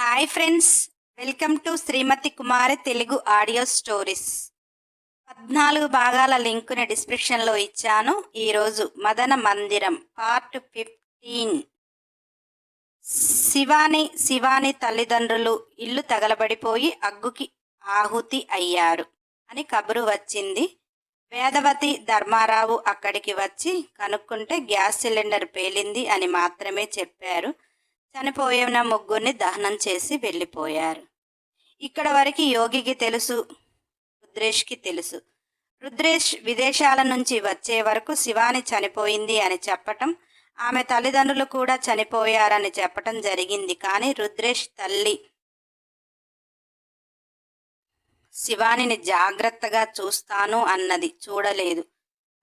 Hi friends welcome to Srimathi Kumari Telugu audio stories పద్నాలుగు భాగాల లింకుని డిస్క్రిప్షన్లో ఇచ్చాను. ఈరోజు మదన మందిరం పార్ట్ ఫిఫ్టీన్ శివాని శివాని తల్లిదండ్రులు ఇల్లు తగలబడిపోయి అగ్గుకి ఆహుతి అయ్యారు అని కబురు వచ్చింది. వేదవతి ధర్మారావు అక్కడికి వచ్చి కనుక్కుంటే గ్యాస్ సిలిండర్ పేలింది అని మాత్రమే చెప్పారు. చనిపోయిన ముగ్గురిని దహనం చేసి వెళ్ళిపోయారు. ఇక్కడ వరకు యోగికి తెలుసు రుద్రేష్కి తెలుసు. రుద్రేష్ విదేశాల నుంచి వచ్చే వరకు శివాని చనిపోయింది అని చెప్పటం ఆమె తల్లిదండ్రులు కూడా చనిపోయారని చెప్పటం జరిగింది. కానీ రుద్రేష్ తల్లి శివానిని జాగ్రత్తగా చూస్తాను అన్నది చూడలేదు.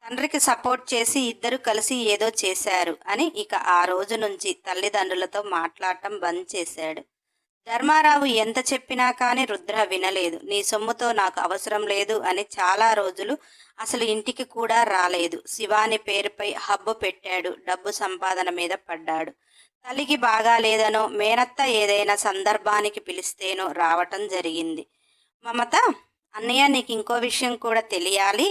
తండ్రికి సపోర్ట్ చేసి ఇద్దరు కలిసి ఏదో చేశారు అని ఇక ఆ రోజు నుంచి తల్లిదండ్రులతో మాట్లాడటం బంద్ చేశాడు. ధర్మారావు ఎంత చెప్పినా కానీ రుద్ర వినలేదు. నీ సొమ్ముతో నాకు అవసరం లేదు అని చాలా రోజులు అసలు ఇంటికి కూడా రాలేదు. శివాని పేరుపై హబ్బు పెట్టాడు. డబ్బు సంపాదన మీద పడ్డాడు. తల్లికి బాగా లేదనో మేనత్త ఏదైనా సందర్భానికి పిలిస్తేనో రావటం జరిగింది. మమత అన్నయ్య నీకు ఇంకో విషయం కూడా తెలియాలి.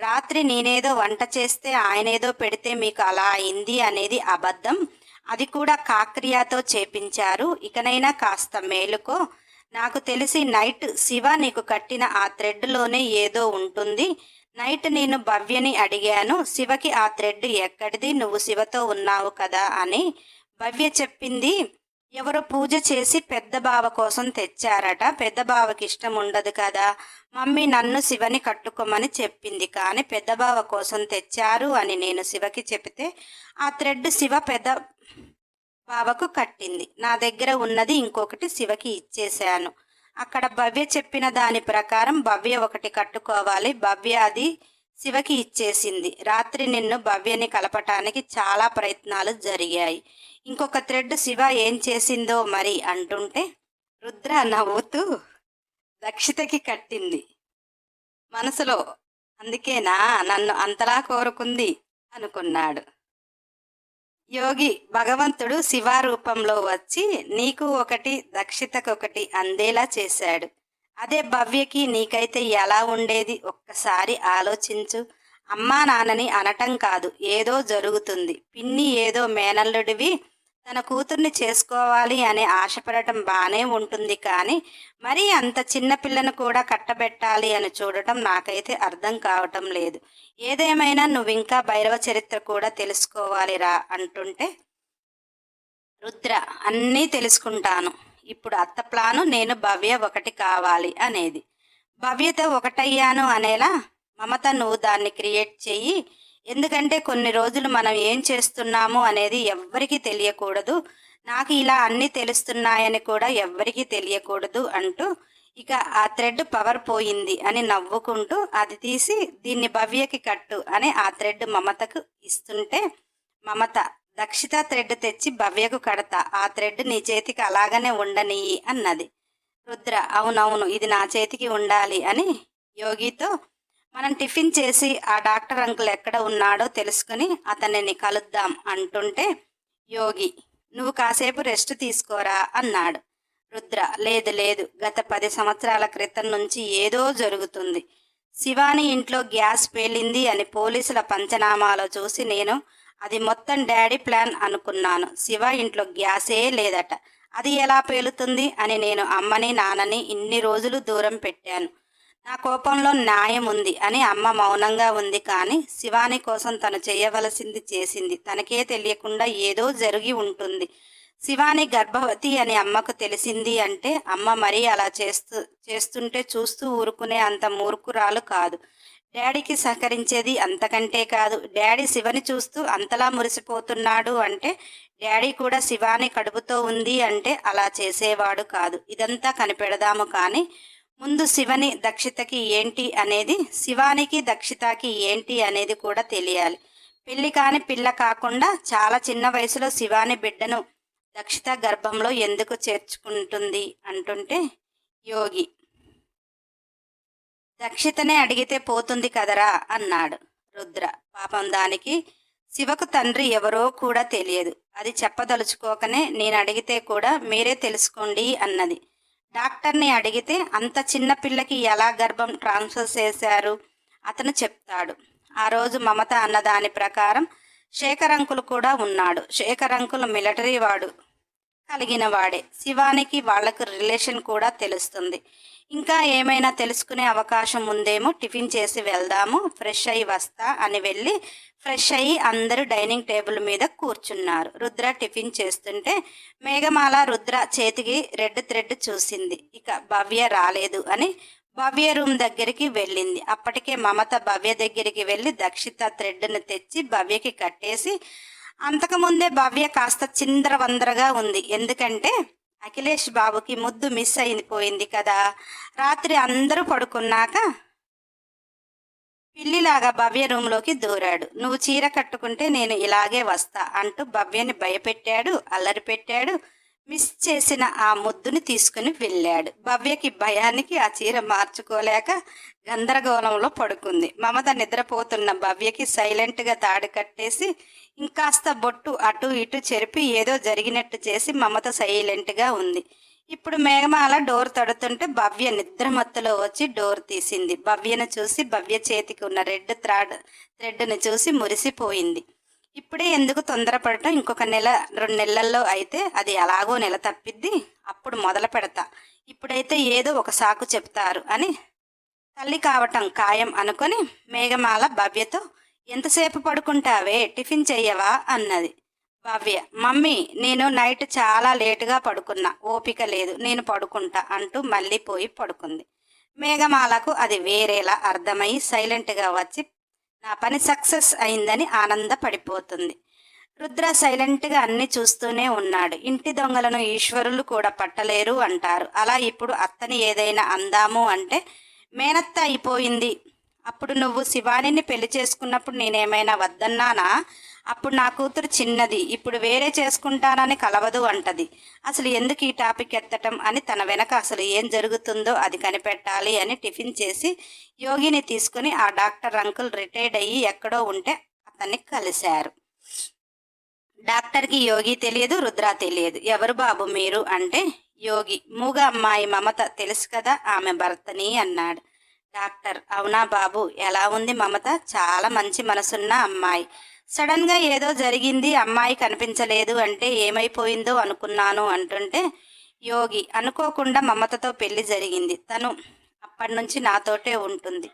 రాత్రి నేనేదో వంట చేస్తే ఆయనేదో పెడితే మీకు అలా అయింది అనేది అబద్ధం. అది కూడా కాక్రియాతో చేపించారు. ఇకనైనా కాస్త మేలుకో. నాకు తెలిసి నైట్ శివ నీకు కట్టిన ఆ థ్రెడ్లోనే ఏదో ఉంటుంది. నైట్ నేను భవ్యని అడిగాను శివకి ఆ థ్రెడ్ ఎక్కడిది? నువ్వు శివతో ఉన్నావు కదా అని. భవ్య చెప్పింది ఎవరో పూజ చేసి పెద్ద బావ కోసం తెచ్చారట. పెద్ద బావకి ఇష్టం ఉండదు కదా. మమ్మీ నన్ను శివని కట్టుకోమని చెప్పింది. కానీ పెద్ద బావ కోసం తెచ్చారు అని నేను శివకి చెబితే ఆ థ్రెడ్ శివ పెద్ద బావకు కట్టింది. నా దగ్గర ఉన్నది ఇంకొకటి శివకి ఇచ్చేశాను. అక్కడ భవ్య చెప్పిన దాని ప్రకారం భవ్య ఒకటి కట్టుకోవాలి. భవ్య అది శివకి ఇచ్చేసింది. రాత్రి నిన్ను భవ్యని కలపటానికి చాలా ప్రయత్నాలు జరిగాయి. ఇంకొక థ్రెడ్ శివ ఏం చేసిందో మరి అంటుంటే రుద్ర నవ్వుతూ దక్షితకి కట్టింది. మనసులో అందుకేనా నన్ను అంతలా కోరుకుంది? అనుకున్నాడు. యోగి భగవంతుడు శివ రూపంలో వచ్చి నీకు ఒకటి దక్షితకొకటి అందేలా చేశాడు. అదే భవ్యకి నీకైతే ఎలా ఉండేది? ఒక్కసారి ఆలోచించు. అమ్మా నాన్నని అనటం కాదు ఏదో జరుగుతుంది. పిన్ని ఏదో మేనల్లుడివి తన కూతుర్ని చేసుకోవాలి అనే ఆశపడటం బాగానే ఉంటుంది కానీ మరీ అంత చిన్న పిల్లను కూడా కట్టబెట్టాలి అని చూడటం నాకైతే అర్థం కావటం లేదు. ఏదేమైనా నువ్వు ఇంకా భైరవ చరిత్ర కూడా తెలుసుకోవాలిరా అంటుంటే రుద్ర అన్నీ తెలుసుకుంటాను. ఇప్పుడు అత్త ప్లాను నేను భవ్య ఒకటి కావాలి అనేది. భవ్యతో ఒకటయ్యాను అనేలా మమత నువ్వు దాన్ని క్రియేట్ చెయ్యి. ఎందుకంటే కొన్ని రోజులు మనం ఏం చేస్తున్నాము అనేది ఎవ్వరికీ తెలియకూడదు. నాకు ఇలా అన్నీ తెలుస్తున్నాయని కూడా ఎవ్వరికీ తెలియకూడదు అంటూ ఇక ఆ థ్రెడ్ పవర్ పోయింది అని నవ్వుకుంటూ అది తీసి దీన్ని భవ్యకి కట్టు అని ఆ థ్రెడ్ మమతకు ఇస్తుంటే మమత దక్షిత థ్రెడ్ తెచ్చి భవ్యకు కడతా ఆ థ్రెడ్ నీ చేతికి అలాగనే ఉండనియ్యి అన్నది. రుద్ర అవునవును ఇది నా చేతికి ఉండాలి అని యోగితో మనం టిఫిన్ చేసి ఆ డాక్టర్ అంకుల్ ఎక్కడ ఉన్నాడో తెలుసుకుని అతనిని కలుద్దాం అంటుంటే యోగి నువ్వు కాసేపు రెస్ట్ తీసుకోరా అన్నాడు. రుద్ర లేదు లేదు గత పది సంవత్సరాల క్రితం నుంచి ఏదో జరుగుతుంది. శివాని ఇంట్లో గ్యాస్ పేలింది అని పోలీసుల పంచనామాలో చూసి నేను అది మొత్తం డాడీ ప్లాన్ అనుకున్నాను. శివ ఇంట్లో గ్యాసే లేదట. అది ఎలా పేలుతుంది అని నేను అమ్మని నాన్నని ఇన్ని రోజులు దూరం పెట్టాను. నా కోపంలో న్యాయం ఉంది అని అమ్మ మౌనంగా ఉంది కానీ శివాని కోసం తను చేయవలసింది చేసింది. తనకే తెలియకుండా ఏదో జరిగి ఉంటుంది. శివాని గర్భవతి అని అమ్మకు తెలిసింది అంటే అమ్మ మరీ అలా చేస్తూ చేస్తుంటే చూస్తూ ఊరుకునే అంత మూర్ఖురాలు కాదు. డాడీకి సహకరించేది అంతకంటే కాదు. డాడీ శివని చూస్తూ అంతలా మురిసిపోతున్నాడు అంటే డాడీ కూడా శివాని కడుపుతో ఉంది అంటే అలా చేసేవాడు కాదు. ఇదంతా కనిపెడదాము కానీ ముందు శివని దక్షితకి ఏంటి అనేది శివానికి దక్షితకి ఏంటి అనేది కూడా తెలియాలి. పెళ్ళి కాని పిల్ల కాకుండా చాలా చిన్న వయసులో శివాని బిడ్డను దక్షిత గర్భంలో ఎందుకు చేర్చుకుంటుంది అంటుంటే యోగి రక్షితనే అడిగితే పోతుంది కదరా అన్నాడు రుద్ర. పాపం దానికి శివకు తండ్రి ఎవరో కూడా తెలియదు. అది చెప్పదలుచుకోకనే నేను అడిగితే కూడా మీరే తెలుసుకోండి అన్నది. డాక్టర్ని అడిగితే అంత చిన్న పిల్లకి ఎలా గర్భం ట్రాన్స్ఫర్ చేశారు? అతను చెప్తాడు. ఆ రోజు మమత అన్న దాని ప్రకారం శేఖర్ అంకుల్ కూడా ఉన్నాడు. శేఖర్ అంకుల్ మిలిటరీ వాడు. కలిగిన వాడే శివానికి వాళ్ళకు రిలేషన్ కూడా తెలుస్తుంది. ఇంకా ఏమైనా తెలుసుకునే అవకాశం ఉందేమో టిఫిన్ చేసి వెళ్దాము ఫ్రెష్ అయ్యి వస్తా అని వెళ్ళి ఫ్రెష్ అయ్యి అందరూ డైనింగ్ టేబుల్ మీద కూర్చున్నారు. రుద్ర టిఫిన్ చేస్తుంటే మేఘమాల రుద్ర చేతికి రెడ్ థ్రెడ్ చూసింది. ఇక భవ్య రాలేదు అని భవ్య రూమ్ దగ్గరికి వెళ్ళింది. అప్పటికే మమత భవ్య దగ్గరికి వెళ్ళి దక్షిత థ్రెడ్ని తెచ్చి భవ్యకి కట్టేసి అంతకుముందే భవ్య కాస్త చిందరవందరగా ఉంది. ఎందుకంటే అఖిలేష్ బాబుకి ముద్దు మిస్ అయిపోయింది కదా. రాత్రి అందరూ పడుకున్నాక పిల్లిలాగా భవ్య రూమ్లోకి దూరాడు. నువ్వు చీర కట్టుకుంటే నేను ఇలాగే వస్తా అంటూ భవ్యని భయపెట్టాడు అల్లరి పెట్టాడు. మిస్ చేసిన ఆ ముద్దుని తీసుకుని వెళ్ళాడు. భవ్యకి భయానికి ఆ చీర మార్చుకోలేక గందరగోళంలో పడుకుంది. మమత నిద్రపోతున్న భవ్యకి సైలెంట్గా తాడు కట్టేసి ఇంకాస్త బొట్టు అటు ఇటు చెరిపి ఏదో జరిగినట్టు చేసి మమత సైలెంట్గా ఉంది. ఇప్పుడు మేఘమాల డోర్ తడుతుంటే భవ్య నిద్రమత్తులో వచ్చి డోర్ తీసింది. భవ్యను చూసి భవ్య చేతికి ఉన్న రెడ్ త్రాడ్ థ్రెడ్ని చూసి మురిసిపోయింది. ఇప్పుడే ఎందుకు తొందరపడటం ఇంకొక నెల రెండు నెలల్లో అయితే అది ఎలాగో నెల తప్పిద్ది. అప్పుడు మొదలు పెడతా. ఇప్పుడైతే ఏదో ఒక సాకు చెప్తారు అని తల్లి కావటం ఖాయం అనుకొని మేఘమాల భవ్యతో ఎంతసేపు పడుకుంటావే? టిఫిన్ చెయ్యవా? అన్నది. భవ్య మమ్మీ నేను నైట్ చాలా లేటుగా పడుకున్నా. ఓపిక లేదు. నేను పడుకుంటా అంటూ మళ్ళీ పోయి పడుకుంది. మేఘమాలకు అది వేరేలా అర్థమై సైలెంట్గా వచ్చి నా పని సక్సెస్ అయిందని ఆనందపడిపోతుంది. రుద్ర సైలెంట్గా అన్ని చూస్తూనే ఉన్నాడు. ఇంటి దొంగలను ఈశ్వరులు కూడా పట్టలేరు అంటారు. అలా ఇప్పుడు అత్తని ఏదైనా అందాము అంటే మేనత్త అయిపోయింది. అప్పుడు నువ్వు శివానిని పెళ్ళి చేసుకున్నప్పుడు నేనేమైనా వద్దన్నానా? అప్పుడు నా కూతురు చిన్నది ఇప్పుడు వేరే చేసుకుంటానని కలవదు అంటది. అసలు ఎందుకు ఈ టాపిక్ ఎత్తటం అని తన వెనక అసలు ఏం జరుగుతుందో అది కనిపెట్టాలి అని టిఫిన్ చేసి యోగిని తీసుకుని ఆ డాక్టర్ అంకుల్ రిటైర్డ్ అయ్యి ఎక్కడో ఉంటే అతన్ని కలిశారు. డాక్టర్కి యోగి తెలియదు రుద్ర తెలియదు. ఎవరు బాబు మీరు? అంటే యోగి. మూగ అమ్మాయి మమత తెలుసు కదా ఆమె భర్తని అన్నాడు. డాక్టర్. అవునా బాబు? ఎలా ఉంది మమత? చాలా మంచి మనసున్న అమ్మాయి. సడన్గా ఏదో జరిగింది అమ్మాయి కనిపించలేదు అంటే ఏమైపోయిందో అనుకున్నాను అంటుంటే యోగి అనుకోకుండా మమతతో పెళ్ళి జరిగింది. తను అప్పటి నుంచి నాతోటే ఉంటుంది.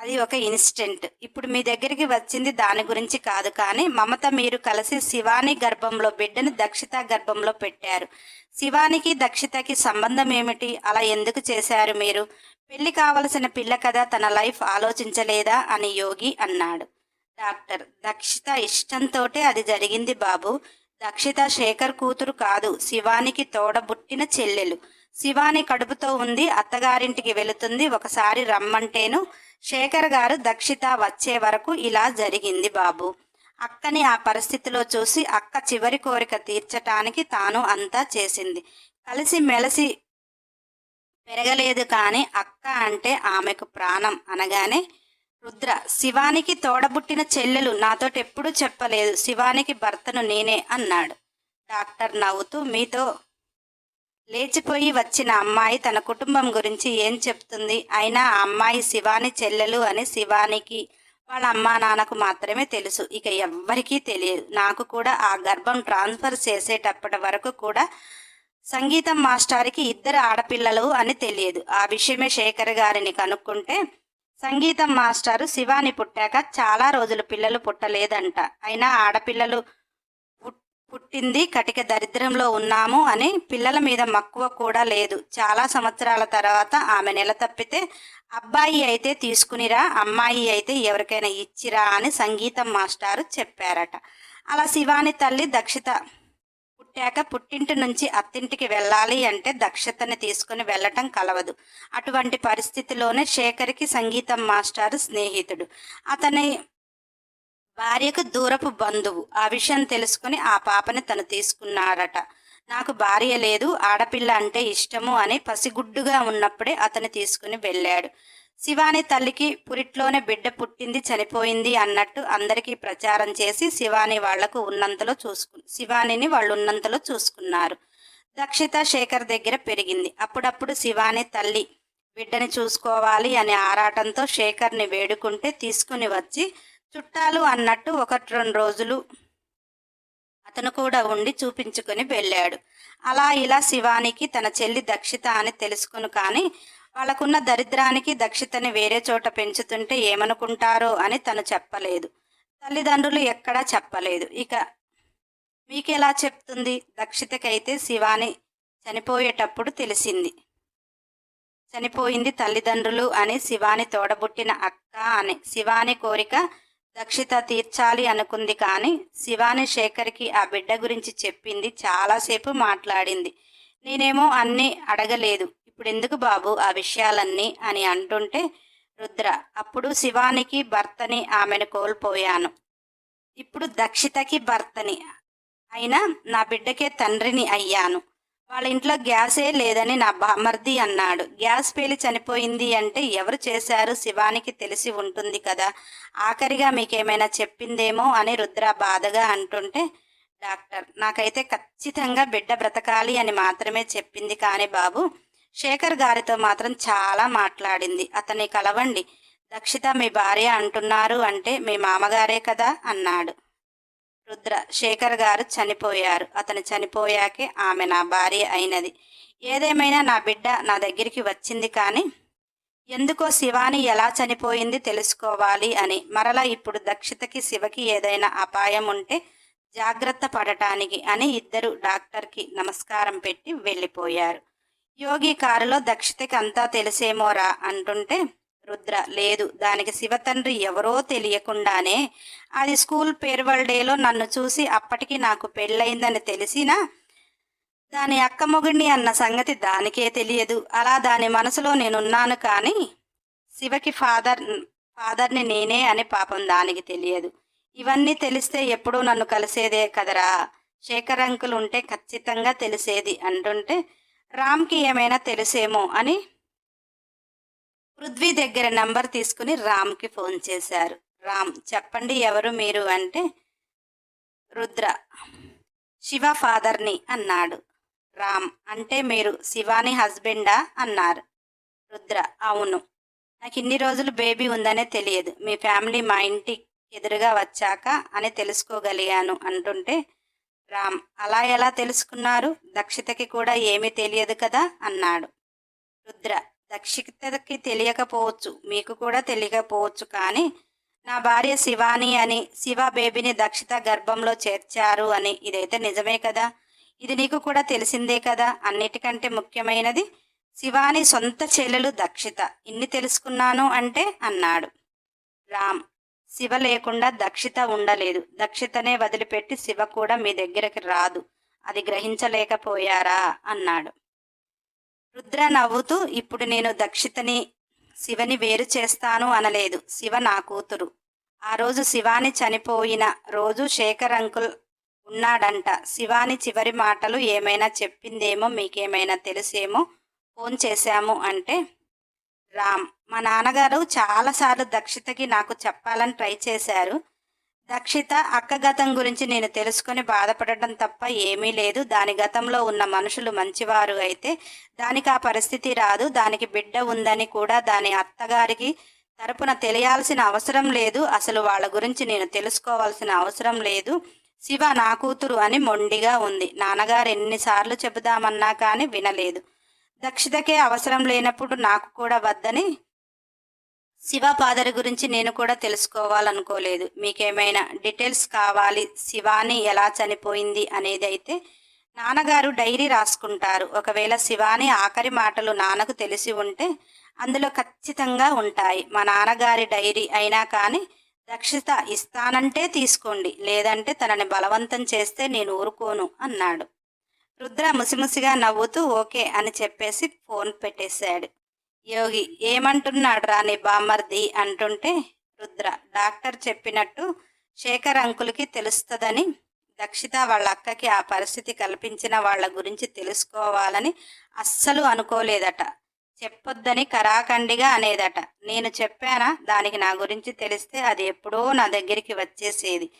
అది ఒక ఇన్స్టెంట్. ఇప్పుడు మీ దగ్గరికి వచ్చింది దాని గురించి కాదు కానీ మమత మీరు కలిసి శివాని గర్భంలో బిడ్డను దక్షిత గర్భంలో పెట్టారు. శివానికి దక్షితకి సంబంధం ఏమిటి? అలా ఎందుకు చేశారు మీరు? పెళ్ళి కావలసిన పిల్ల కదా తన లైఫ్ ఆలోచించలేదా? అని యోగి అన్నాడు. డాక్టర్ దక్షిత ఇష్టంతోటే అది జరిగింది బాబు. దక్షిత శేఖర్ కూతురు కాదు శివానికి తోడబుట్టిన చెల్లెలు. శివాని కడుపుతో ఉంది అత్తగారింటికి వెళుతుంది ఒకసారి రమ్మంటేను శేఖర్ గారు దక్షిత వచ్చే వరకు ఇలా జరిగింది బాబు. అక్కని ఆ పరిస్థితిలో చూసి అక్క చివరి కోరిక తీర్చటానికి తాను అంతా చేసింది. కలిసి మెలిసి పెరగలేదు కానీ అక్క అంటే ఆమెకు ప్రాణం అనగానే రుద్ర శివానికి తోడబుట్టిన చెల్లెలు నాతోటెప్పుడు ఎప్పుడూ చెప్పలేదు. శివానికి భర్తను నేనే అన్నాడు. డాక్టర్ నవ్వుతూ మీతో లేచిపోయి వచ్చిన అమ్మాయి తన కుటుంబం గురించి ఏం చెప్తుంది? అయినా ఆ అమ్మాయి శివాని చెల్లెలు అని శివానికి వాళ్ళ అమ్మా నాన్నకు మాత్రమే తెలుసు. ఇక ఎవ్వరికీ తెలియదు. నాకు కూడా ఆ గర్భం ట్రాన్స్ఫర్ చేసేటప్పటి వరకు కూడా సంగీతం మాస్టార్కి ఇద్దరు ఆడపిల్లలు అని తెలియదు. ఆ విషయమే శేఖర్ గారిని కనుక్కుంటే సంగీతం మాస్టారు శివాని పుట్టాక చాలా రోజులు పిల్లలు పుట్టలేదంట. అయినా ఆడపిల్లలు పుట్టింది కటిక దరిద్రంలో ఉన్నాము అని పిల్లల మీద మక్కువ కూడా లేదు. చాలా సంవత్సరాల తర్వాత ఆమె నెల తప్పితే అబ్బాయి అయితే తీసుకునిరా అమ్మాయి అయితే ఎవరికైనా ఇచ్చిరా అని సంగీతం మాస్టారు చెప్పారట. అలా శివాని తల్లి దక్షిత పుట్టాక పుట్టింటి నుంచి అత్తింటికి వెళ్ళాలి అంటే దక్షతని తీసుకుని వెళ్ళటం కలవదు. అటువంటి పరిస్థితిలోనే శేఖర్కి సంగీతం మాస్టారు స్నేహితుడు. అతని భార్యకు దూరపు బంధువు. ఆ విషయం తెలుసుకుని ఆ పాపని తను తీసుకున్నాడట. నాకు భార్య లేదు ఆడపిల్ల అంటే ఇష్టము అని పసిగుడ్డుగా ఉన్నప్పుడే అతను తీసుకుని వెళ్ళాడు. శివాని తల్లికి పురిట్లోనే బిడ్డ పుట్టింది చనిపోయింది అన్నట్టు అందరికీ ప్రచారం చేసి శివాని వాళ్ళకు ఉన్నంతలో చూసుకు శివానిని వాళ్ళు ఉన్నంతలో చూసుకున్నారు. దక్షిత శేఖర్ దగ్గర పెరిగింది. అప్పుడప్పుడు శివాని తల్లి బిడ్డని చూసుకోవాలి అనే ఆరాటంతో శేఖర్ని వేడుకుంటే తీసుకుని వచ్చి చుట్టాలు అన్నట్టు ఒకటి రెండు రోజులు అతను కూడా ఉండి చూపించుకొని వెళ్ళాడు. అలా ఇలా శివానికి తన చెల్లి దక్షిత అని తెలుసుకుని కానీ వాళ్ళకున్న దరిద్రానికి దక్షితని వేరే చోట పెంచుతుంటే ఏమనుకుంటారో అని తను చెప్పలేదు. తల్లిదండ్రులు ఎక్కడా చెప్పలేదు. ఇక మీకెలా చెప్తుంది? దక్షితకైతే శివాని చనిపోయేటప్పుడు తెలిసింది. చనిపోయింది తల్లిదండ్రులు అని శివాని తోడబుట్టిన అక్క అని శివాని కోరిక దక్షిత తీర్చాలి అనుకుంది కానీ శివాని శేఖర్కి ఆ బిడ్డ గురించి చెప్పింది చాలాసేపు మాట్లాడింది. నేనేమో అన్నీ అడగలేదు. ఇప్పుడు ఎందుకు బాబు ఆ విషయాలన్నీ అని అంటుంటే రుద్ర అప్పుడు శివానికి భర్తని ఆమెను కోల్పోయాను. ఇప్పుడు దక్షితకి భర్తని. అయినా నా బిడ్డకే తండ్రిని అయ్యాను. వాళ్ళ ఇంట్లో గ్యాసే లేదని నా బామర్ది అన్నాడు. గ్యాస్ పేలి చనిపోయింది అంటే ఎవరు చేశారు? శివానికి తెలిసి ఉంటుంది కదా. ఆఖరిగా మీకేమైనా చెప్పిందేమో అని రుద్ర బాధగా అంటుంటే డాక్టర్ నాకైతే ఖచ్చితంగా బిడ్డ బ్రతకాలి అని మాత్రమే చెప్పింది కానీ బాబు శేఖర్ గారితో మాత్రం చాలా మాట్లాడింది. అతన్ని కలవండి. దక్షిత మీ భార్య అంటున్నారు అంటే మీ మామగారే కదా అన్నాడు. రుద్ర శేఖర్ గారు చనిపోయారు. అతను చనిపోయాకే ఆమె నా భార్య అయినది. ఏదేమైనా నా బిడ్డ నా దగ్గరికి వచ్చింది కానీ ఎందుకో శివాని ఎలా చనిపోయింది తెలుసుకోవాలి అని. మరలా ఇప్పుడు దక్షితకి శివకి ఏదైనా అపాయం ఉంటే జాగ్రత్త పడటానికి అని ఇద్దరు డాక్టర్కి నమస్కారం పెట్టి వెళ్ళిపోయారు. యోగి కారులో దక్షితకి అంతా తెలిసేమోరా అంటుంటే రుద్ర లేదు. దానికి శివతండ్రి ఎవరో తెలియకుండానే అది స్కూల్ పేర్వల్ డేలో నన్ను చూసి అప్పటికి నాకు పెళ్ళయిందని తెలిసినా దాని అక్క మొగుడిని అన్న సంగతి దానికే తెలియదు. అలా దాని మనసులో నేనున్నాను కానీ శివకి ఫాదర్ ఫాదర్ని నేనే అని పాపం దానికి తెలియదు. ఇవన్నీ తెలిస్తే ఎప్పుడూ నన్ను కలిసేదే కదరా? శేఖర్ అంకులు ఉంటే ఖచ్చితంగా తెలిసేది అంటుంటే రామ్కి ఏమైనా తెలిసేమో అని పృథ్వీ దగ్గర నంబర్ తీసుకుని రామ్కి ఫోన్ చేశారు. రామ్ చెప్పండి ఎవరు మీరు అంటే రుద్ర. శివ ఫాదర్ని అన్నాడు. రామ్ అంటే మీరు శివాని హస్బెండా? అన్నారు. రుద్ర అవును. నాకు ఇన్ని రోజులు బేబీ ఉందనే తెలియదు. మీ ఫ్యామిలీ మా ఇంటి ఎదురుగా వచ్చాక అని తెలుసుకోగలిగాను అంటుంటే రామ్ అలా ఎలా తెలుసుకున్నారు? దక్షితకి కూడా ఏమీ తెలియదు కదా? అన్నాడు. రుద్ర దక్షితకి తెలియకపోవచ్చు. మీకు కూడా తెలియకపోవచ్చు. కానీ నా భార్య శివాని అని శివ బేబీని దక్షిత గర్భంలో చేర్చారు అని ఇదైతే నిజమే కదా? ఇది నీకు కూడా తెలిసిందే కదా? అన్నిటికంటే ముఖ్యమైనది శివాని సొంత చెల్లెలు దక్షిత. ఇన్ని తెలుసుకున్నాను అంటే అన్నాడు. రామ్ శివ లేకుండా దక్షిత ఉండలేదు. దక్షితనే వదిలిపెట్టి శివ కూడా మీ దగ్గరికి రాదు. అది గ్రహించలేకపోయారా? అన్నాడు. రుద్ర నవ్వుతూ ఇప్పుడు నేను దక్షితని శివని వేరు చేస్తాను అనలేదు. శివ నా కూతురు. ఆ రోజు శివాని చనిపోయిన రోజు శేఖర్ అంకుల్ ఉన్నాడంట. శివాని చివరి మాటలు ఏమైనా చెప్పిందేమో మీకేమైనా తెలిసేమో ఫోన్ చేశాము అంటే రామ్ మా నాన్నగారు చాలాసార్లు దక్షితకి నాకు చెప్పాలని ట్రై చేశారు. దక్షిత అక్క గతం గురించి నేను తెలుసుకొని బాధపడటం తప్ప ఏమీ లేదు. దాని గతంలో ఉన్న మనుషులు మంచివారు అయితే దానికి ఆ పరిస్థితి రాదు. దానికి బిడ్డ ఉందని కూడా దాని అత్తగారికి తరపున తెలియాల్సిన అవసరం లేదు. అసలు వాళ్ళ గురించి నేను తెలుసుకోవాల్సిన అవసరం లేదు. శివ నా కూతురు అని మొండిగా ఉంది. నాన్నగారు ఎన్నిసార్లు చెబుదామన్నా కానీ వినలేదు. దక్షితకే అవసరం లేనప్పుడు నాకు కూడా వద్దని శివ ఫాదర్ గురించి నేను కూడా తెలుసుకోవాలనుకోలేదు. మీకేమైనా డీటెయిల్స్ కావాలి? శివాని ఎలా చనిపోయింది అనేది అయితే నాన్నగారు డైరీ రాసుకుంటారు. ఒకవేళ శివాని ఆఖరి మాటలు నాన్నకు తెలిసి ఉంటే అందులో ఖచ్చితంగా ఉంటాయి. మా నాన్నగారి డైరీ అయినా కానీ దక్షిత ఇస్తానంటే తీసుకోండి. లేదంటే తనని బలవంతం చేస్తే నేను ఊరుకోను అన్నాడు. రుద్ర ముసిముసిగా నవ్వుతూ ఓకే అని చెప్పేసి ఫోన్ పెట్టేశాడు. యోగి ఏమంటున్నాడు నీ బామర్ది అంటుంటే రుద్ర. డాక్టర్ చెప్పినట్టు శేఖర్ అంకుల్కి తెలుస్తుందని దక్షిత వాళ్ళ అక్కకి ఆ పరిస్థితి కల్పించిన వాళ్ళ గురించి తెలుసుకోవాలని అస్సలు అనుకోలేదట. చెప్పొద్దని కరాఖండిగా అనేదట. నేను చెప్పానా? దానికి నా గురించి తెలిస్తే అది ఎప్పుడో నా దగ్గరికి వచ్చేసేది.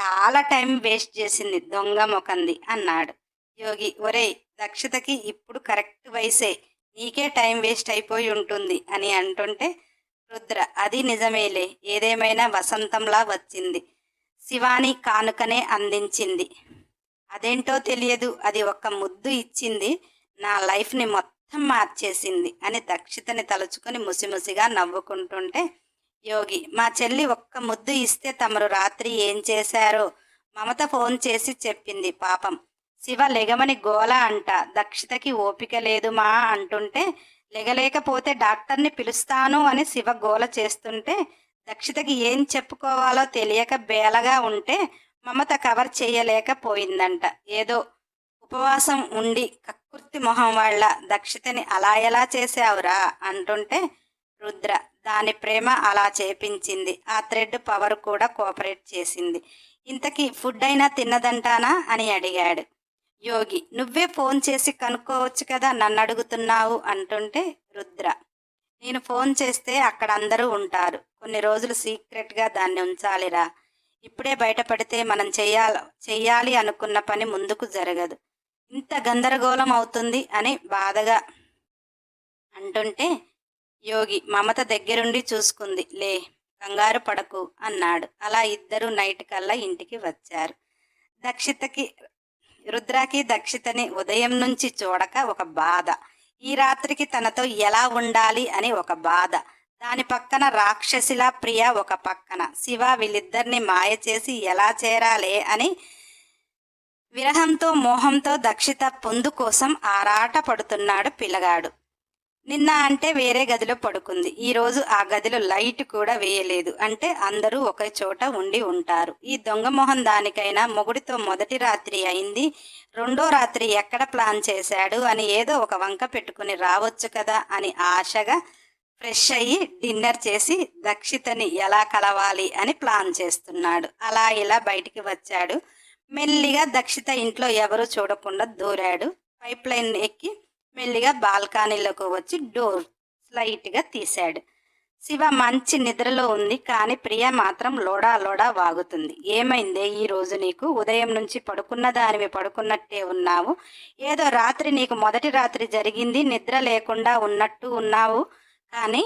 చాలా టైం వేస్ట్ చేసింది దొంగ మొకంది అన్నాడు. యోగి ఒరేయ్ దక్షతకి ఇప్పుడు కరెక్ట్ వయసే. నీకే టైం వేస్ట్ అయిపోయి ఉంటుంది అని అంటుంటే రుద్ర అది నిజమేలే ఏదేమైనా వసంతంలా వచ్చింది. శివాని కానుకనే అందించింది. అదేంటో తెలియదు అది ఒక్క ముద్దు ఇచ్చింది నా లైఫ్ని మొత్తం మార్చేసింది అని దక్షితని తలుచుకొని ముసిముసిగా నవ్వుకుంటుంటే యోగి మా చెల్లి ఒక్క ముద్దు ఇస్తే తమరు రాత్రి ఏం చేశారో మమత ఫోన్ చేసి చెప్పింది పాపం. శివ లెగమని గోల అంట. దక్షితకి ఓపిక లేదు మా అంటుంటే లెగలేకపోతే డాక్టర్ని పిలుస్తాను అని శివ గోల చేస్తుంటే దక్షితకి ఏం చెప్పుకోవాలో తెలియక బేలగా ఉంటే మమత కవర్ చేయలేకపోయిందంట. ఏదో ఉపవాసం ఉండి కక్కుర్తి మొహం వాళ్ళ దక్షితని అలా ఎలా చేసావురా అంటుంటే రుద్ర దాని ప్రేమ అలా చేపించింది. ఆ థ్రెడ్ పవర్ కూడా కోఆపరేట్ చేసింది. ఇంతకీ ఫుడ్ అయినా తిన్నదంటానా అని అడిగాడు. యోగి నువ్వే ఫోన్ చేసి కనుక్కోవచ్చు కదా నన్ను అడుగుతున్నావు అంటుంటే రుద్ర. నేను ఫోన్ చేస్తే అక్కడ అందరూ ఉంటారు. కొన్ని రోజులు సీక్రెట్గా దాన్ని ఉంచాలిరా. ఇప్పుడే బయటపడితే మనం చెయ్యాలి చెయ్యాలి అనుకున్న పని ముందుకు జరగదు. ఇంత గందరగోళం అవుతుంది అని బాధగా అంటుంటే యోగి మమత దగ్గరుండి చూసుకుంది. లే కంగారు పడకు అన్నాడు. అలా ఇద్దరు నైట్ కల్లా ఇంటికి వచ్చారు. దక్షితకి రుద్రాకి దక్షితని ఉదయం నుంచి చూడక ఒక బాధ. ఈ రాత్రికి తనతో ఎలా ఉండాలి అని ఒక బాధ. దాని పక్కన రాక్షసిలా ప్రియ ఒక పక్కన. శివ వీళ్ళిద్దరిని మాయ చేసి ఎలా చేరాలే అని విరహంతో మోహంతో దక్షిత పొందు కోసం ఆరాట పడుతున్నాడు పిల్లగాడు. నిన్న అంటే వేరే గదిలో పడుకుంది. ఈ రోజు ఆ గదిలో లైట్ కూడా వేయలేదు. అంటే అందరూ ఒకే చోట ఉండి ఉంటారు. ఈ దొంగ మొహం దానికైనా మొగుడితో మొదటి రాత్రి అయింది. రెండో రాత్రి ఎక్కడ ప్లాన్ చేశాడు అని ఏదో ఒక వంక పెట్టుకుని రావచ్చు కదా అని ఆశగా ఫ్రెష్ అయ్యి డిన్నర్ చేసి దక్షితని ఎలా కలవాలి అని ప్లాన్ చేస్తున్నాడు. అలా ఇలా బయటికి వచ్చాడు. మెల్లిగా దక్షిత ఇంట్లో ఎవరు చూడకుండా దూరాడు. పైప్ లైన్ ఎక్కి మెల్లిగా బాల్కనీలోకి వచ్చి డోర్ స్లైట్గా తీశాడు. శివ మంచి నిద్రలో ఉంది కానీ ప్రియ మాత్రం లోడా లోడా వాగుతుంది. ఏమైందే ఈ రోజు నీకు? ఉదయం నుంచి పడుకున్న దానివి పడుకున్నట్టే ఉన్నావు. ఏదో రాత్రి నీకు మొదటి రాత్రి జరిగింది నిద్ర లేకుండా ఉన్నట్టు ఉన్నావు. కానీ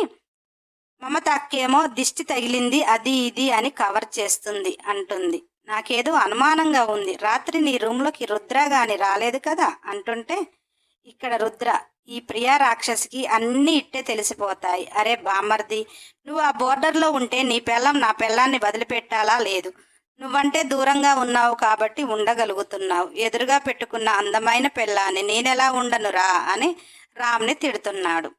మమతాకేమో దిష్టి తగిలింది అది ఇది అని కవర్ చేస్తుంది అంటుంది. నాకేదో అనుమానంగా ఉంది. రాత్రి నీ రూమ్లోకి రుద్ర గాని రాలేదు కదా అంటుంటే ఇక్కడ రుద్ర ఈ ప్రియా రాక్షసికి అన్నీ ఇట్టే తెలిసిపోతాయి. అరే బామర్ది నువ్వు ఆ బోర్డర్లో ఉంటే నీ పెళ్ళం నా పెళ్ళాన్ని వదిలిపెట్టాలా లేదు. నువ్వంటే దూరంగా ఉన్నావు కాబట్టి ఉండగలుగుతున్నావు. ఎదురుగా పెట్టుకున్న అందమైన పెళ్ళాన్ని నేనెలా ఉండనురా అని రామ్ని తిడుతున్నాడు.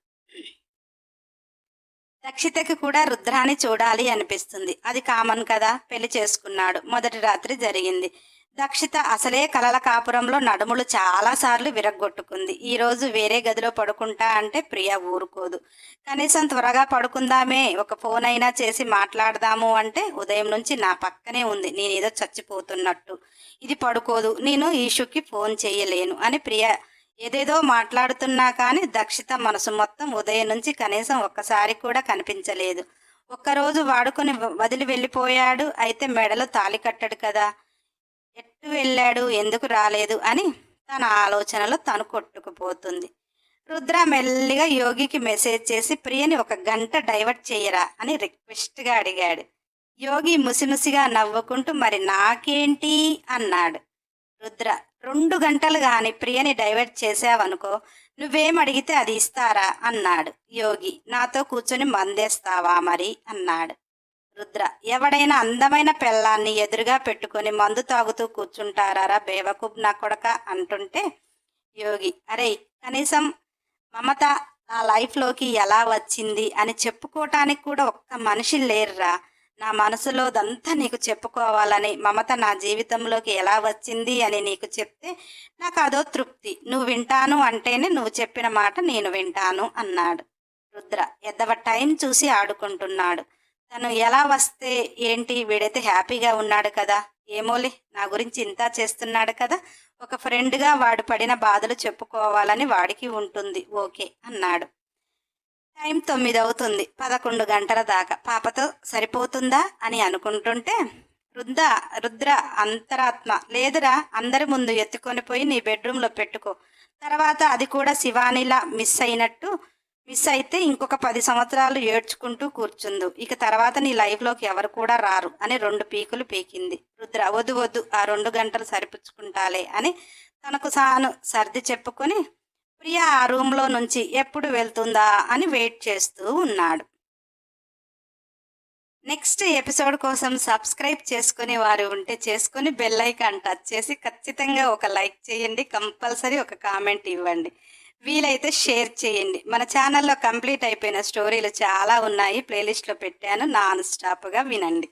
దక్షితకి కూడా రుద్రాని చూడాలి అనిపిస్తుంది. అది కామన్ కదా పెళ్ళి చేసుకున్నాడు. మొదటి రాత్రి జరిగింది. దక్షిత అసలే కలల కాపురంలో నడుములు చాలాసార్లు విరగ్గొట్టుకుంది. ఈరోజు వేరే గదిలో పడుకుంటా అంటే ప్రియ ఊరుకోదు. కనీసం త్వరగా పడుకుందామే ఒక ఫోన్ అయినా చేసి మాట్లాడదాము అంటే ఉదయం నుంచి నా పక్కనే ఉంది. నేనేదో చచ్చిపోతున్నట్టు. ఇది పడుకోదు. నేను ఈషుకి ఫోన్ చేయలేను అని ప్రియ ఏదేదో మాట్లాడుతున్నా కానీ దక్షిత మనసు మొత్తం ఉదయం నుంచి కనీసం ఒక్కసారి కూడా కనిపించలేదు. ఒక్కరోజు వాడుకొని వదిలి వెళ్ళిపోయాడు. అయితే మెడలో తాలి కట్టాడు కదా. ఎట్టు వెళ్ళాడు? ఎందుకు రాలేదు? అని తన ఆలోచనలో తను కొట్టుకుపోతుంది. రుద్ర మెల్లిగా యోగికి మెసేజ్ చేసి ప్రియని ఒక గంట డైవర్ట్ చేయరా అని రిక్వెస్ట్గా అడిగాడు. యోగి ముసిముసిగా నవ్వుకుంటూ మరి నాకేంటి? అన్నాడు. రుద్ర రెండు గంటలు కానీ ప్రియని డైవర్ట్ చేసావనుకో నువ్వేం అడిగితే అది ఇస్తారా? అన్నాడు యోగి. నాతో కూర్చొని మందేస్తావా మరి? అన్నాడు. రుద్ర. ఎవడైనా అందమైన పెళ్ళాన్ని ఎదురుగా పెట్టుకొని మందు తాగుతూ కూర్చుంటారా బేవకూబ్ నా కొడక అంటుంటే యోగి. అరే కనీసం మమత నా లైఫ్లోకి ఎలా వచ్చింది అని చెప్పుకోవటానికి కూడా ఒక్క మనిషి లేరురా. నా మనసులోదంతా నీకు చెప్పుకోవాలని మమత నా జీవితంలోకి ఎలా వచ్చింది అని నీకు చెప్తే నాకు అదో తృప్తి. నువ్వు వింటాను అంటేనే నువ్వు చెప్పిన మాట నేను వింటాను అన్నాడు రుద్ర. ఎద్దవ టైం చూసి ఆడుకుంటున్నాడు. తను ఎలా వస్తే ఏంటి? వీడైతే హ్యాపీగా ఉన్నాడు కదా. ఏమోలే నా గురించి ఇంత చేస్తున్నాడు కదా. ఒక ఫ్రెండ్గా వాడు పడిన బాధలు చెప్పుకోవాలని వాడికి ఉంటుంది. ఓకే అన్నాడు. టైం తొమ్మిది అవుతుంది. పదకొండు గంటల దాకా. పాపతో సరిపోతుందా అని అనుకుంటుంటే రుద్ర రుద్ర అంతరాత్మ లేదురా అందరి ముందు ఎత్తుకొని పోయి నీ బెడ్రూమ్లో పెట్టుకో. తర్వాత అది కూడా శివానిలా మిస్ అయినట్టు మిస్ అయితే ఇంకొక పది సంవత్సరాలు ఏడ్చుకుంటూ కూర్చుందు. ఇక తర్వాత నీ లైఫ్లోకి ఎవరు కూడా రారు అని రెండు పీకులు పీకింది. రుద్ర వద్దు వద్దు ఆ రెండు గంటలు సరిపుచ్చుకుంటాలే అని తనకు సాను సర్ది చెప్పుకొని ప్రియా ఆ రూమ్లో నుంచి ఎప్పుడు వెళ్తుందా అని వెయిట్ చేస్తూ ఉన్నాడు. నెక్స్ట్ ఎపిసోడ్ కోసం సబ్స్క్రైబ్ చేసుకునే వారు ఉంటే చేసుకుని బెల్ ఐకాన్ టచ్ చేసి ఖచ్చితంగా ఒక లైక్ చేయండి. కంపల్సరీ ఒక కామెంట్ ఇవ్వండి. వీలైతే షేర్ చేయండి. మన ఛానల్లో కంప్లీట్ అయిపోయిన స్టోరీలు చాలా ఉన్నాయి. ప్లేలిస్ట్లో పెట్టాను. నాన్ స్టాప్గా వినండి.